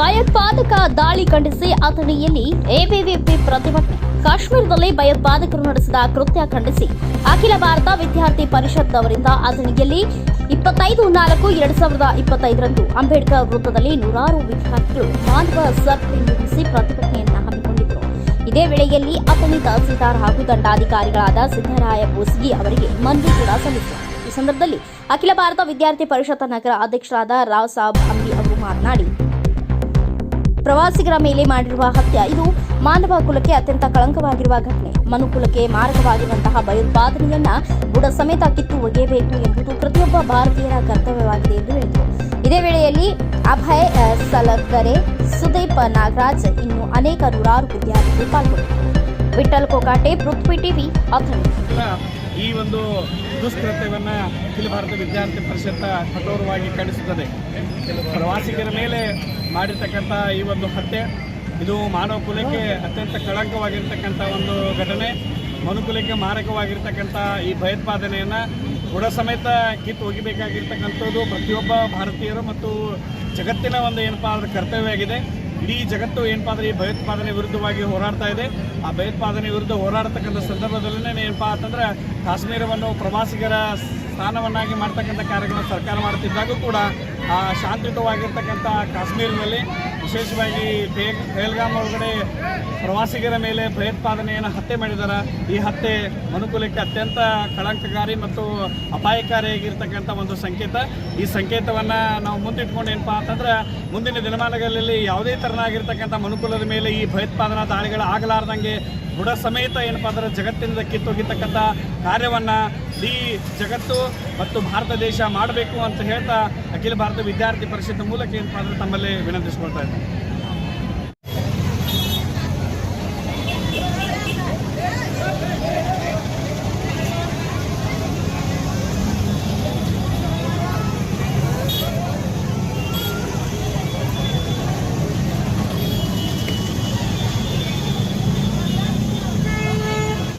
ಭಯೋತ್ಪಾದಕ ದಾಳಿ ಖಂಡಿಸಿ ಅಥಣಿಯಲ್ಲಿ ಎಬಿವಿಪಿ ಪ್ರತಿಭಟನೆ. ಕಾಶ್ಮೀರದಲ್ಲಿ ಭಯೋತ್ಪಾದಕರು ನಡೆಸಿದ ಕೃತ್ಯ ಖಂಡಿಸಿ. ಅಖಿಲ ಭಾರತ ವಿದ್ಯಾರ್ಥಿ ಪರಿಷತ್ ಅವರಿಂದ ಅಥಣಿಯಲ್ಲಿ ಇಪ್ಪತ್ತೈದು ನಾಲ್ಕು ಎರಡ್ ಸಾವಿರದ ಇಪ್ಪತ್ತೈದರಂದು ಅಂಬೇಡ್ಕರ್ ವೃತ್ತದಲ್ಲಿ ನೂರಾರು ವಿದ್ಯಾರ್ಥಿಗಳು ಮಾನವ ಸಭೆ ನಿರ್ಮಿಸಿ ಪ್ರತಿಭಟನೆಯನ್ನು ಹಮ್ಮಿಕೊಂಡಿದ್ದರು ಇದೇ ವೇಳೆಯಲ್ಲಿ ಅಥಣಿ ತಹಸೀಲ್ದಾರ್ ಹಾಗೂ ದಂಡಾಧಿಕಾರಿಗಳಾದ ಸಿದ್ದರಾಯ ಬೋಸ್ಗಿ ಅವರಿಗೆ ಮನವಿ ಕೂಡ ಸಲ್ಲಿಸಿದರು. ಈ ಸಂದರ್ಭದಲ್ಲಿ ಅಖಿಲ ಭಾರತ ವಿದ್ಯಾರ್ಥಿ ಪರಿಷತ್ ನಗರ ಅಧ್ಯಕ್ಷರಾದ ರಾವ್ ಸಾಬ್ ಅಂಬಿ ಅವರು ಮಾತನಾಡಿ ಪ್ರವಾಸಿಗರ ಮೇಲೆ ಮಾಡಿರುವ ಹತ್ಯೆ. ಇದು ಮಾನವ ಕುಲಕ್ಕೆ ಅತ್ಯಂತ ಕಳಂಕವಾಗಿರುವ ಘಟನೆ. ಮನುಕುಲಕ್ಕೆ ಮಾರಕವಾಗಿರುವಂತಹ ಭಯೋತ್ಪಾದನೆಯನ್ನ ಬುಡ ಸಮೇತ ಕಿತ್ತು ಒಗೆಯಬೇಕು ಎಂಬುದು ಪ್ರತಿಯೊಬ್ಬ ಭಾರತೀಯರ ಕರ್ತವ್ಯವಾಗಿದೆ ಎಂದು ಹೇಳಿದರು. ಇದೇ ವೇಳೆಯಲ್ಲಿ ಅಭಯ್ ಸಲಕರೆ, ಸುದೀಪ್ ನಾಗರಾಜ್ ಇನ್ನು ಅನೇಕ ನೂರಾರು ವಿದ್ಯಾರ್ಥಿಗಳು ಪಾಲ್ಗೊಂಡರು ವಿಠಲ್ ಕೋಕಾಟೆ, ಪೃಥ್ವಿ ಟಿವಿ ಈ ಒಂದು ದುಷ್ಕೃತ್ಯವನ್ನ ಅಖಿಲ ಭಾರತ ವಿದ್ಯಾರ್ಥಿ ಪರಿಷತ್ ಕಠೋರವಾಗಿ ಖಂಡಿಸುತ್ತದೆ. ಪ್ರವಾಸಿಗರ ಮೇಲೆ ಮಾಡಿರ್ತಕ್ಕಂಥ ಈ ಒಂದು ಹತ್ಯೆ, ಇದು ಮಾನವ ಕುಲಕ್ಕೆ ಅತ್ಯಂತ ಕಳಂಕವಾಗಿರ್ತಕ್ಕಂಥ ಒಂದು ಘಟನೆ, ಮನುಕುಲಕ್ಕೆ ಮಾರಕವಾಗಿರ್ತಕ್ಕಂಥ ಈ ಭಯೋತ್ಪಾದನೆಯನ್ನು ಬುಡ ಸಮೇತ ಕಿತ್ತು ಒಗಿಬೇಕಾಗಿರ್ತಕ್ಕಂಥದ್ದು ಪ್ರತಿಯೊಬ್ಬ ಭಾರತೀಯರು ಮತ್ತು ಜಗತ್ತಿನ ಒಂದು ಏನಪ್ಪಾ ಅದರ ಕರ್ತವ್ಯ ಆಗಿದೆ. ಇಡೀ ಜಗತ್ತು ಏನಪ್ಪಾ ಅಂದ್ರೆ ಈ ಭಯೋತ್ಪಾದನೆ ವಿರುದ್ಧವಾಗಿ ಹೋರಾಡ್ತಾ ಇದೆ. ಆ ಭಯೋತ್ಪಾದನೆ ವಿರುದ್ಧ ಹೋರಾಡ್ತಕ್ಕಂಥ ಸಂದರ್ಭದಲ್ಲೇ ಏನಪ್ಪಾ ಅಂತಂದ್ರೆ ಕಾಶ್ಮೀರವನ್ನು ಪ್ರವಾಸಿಗರ ಸ್ಥಾನವನ್ನಾಗಿ ಮಾಡ್ತಕ್ಕಂಥ ಕಾರ್ಯಗಳನ್ನು ಸರ್ಕಾರ ಮಾಡುತ್ತಿದ್ದಾಗೂ ಕೂಡ, ಆ, ಶಾಂತಿಯುತವಾಗಿರ್ತಕ್ಕಂಥ ಕಾಶ್ಮೀರದಲ್ಲಿ ವಿಶೇಷವಾಗಿ ಪೇಲ್ಗಾಮ್ ಒಳಗಡೆ ಪ್ರವಾಸಿಗರ ಮೇಲೆ ಭಯೋತ್ಪಾದನೆಯನ್ನು ಹತ್ಯೆ ಮಾಡಿದ್ದಾರೆ ಈ ಹತ್ಯೆ ಮನುಕುಲಕ್ಕೆ ಅತ್ಯಂತ ಕಳಂಕಕಾರಿ ಮತ್ತು ಅಪಾಯಕಾರಿಯಾಗಿರ್ತಕ್ಕಂಥ ಒಂದು ಸಂಕೇತ. ಈ ಸಂಕೇತವನ್ನು ನಾವು ಮುಂದಿಟ್ಕೊಂಡು ಏನಪ್ಪಾ ಅಂತಂದ್ರೆ, ಮುಂದಿನ ದಿನಮಾನಗಳಲ್ಲಿ ಯಾವುದೇ ತೆರನಾಗಿರ್ತಕ್ಕಂಥ ಮನುಕುಲದ ಮೇಲೆ ಈ ಭಯೋತ್ಪಾದನಾ ದಾಳಿಗಳು ಆಗಲಾರ್ದಂಗೆ ಬುಡ ಸಮೇತ ಏನಪ್ಪ ಅಂದ್ರೆ ಜಗತ್ತಿನಿಂದ ಕಿತ್ತೋಗಿರ್ತಕ್ಕಂಥ ಕಾರ್ಯವನ್ನು ಈ ಜಗತ್ತು ಮತ್ತು ಭಾರತ ದೇಶ ಮಾಡಬೇಕು ಅಂತ ಹೇಳ್ತಾ ಅಖಿಲ ಭಾರತ ವಿದ್ಯಾರ್ಥಿ ಪರಿಷತ್ ಮೂಲಕ ಏನಪ್ಪ ಅಂದ್ರೆ ತಮ್ಮಲ್ಲಿ ವಿನಂತಿಸ್ಕೊಳ್ತಾ ಇದ್ದೀನಿ.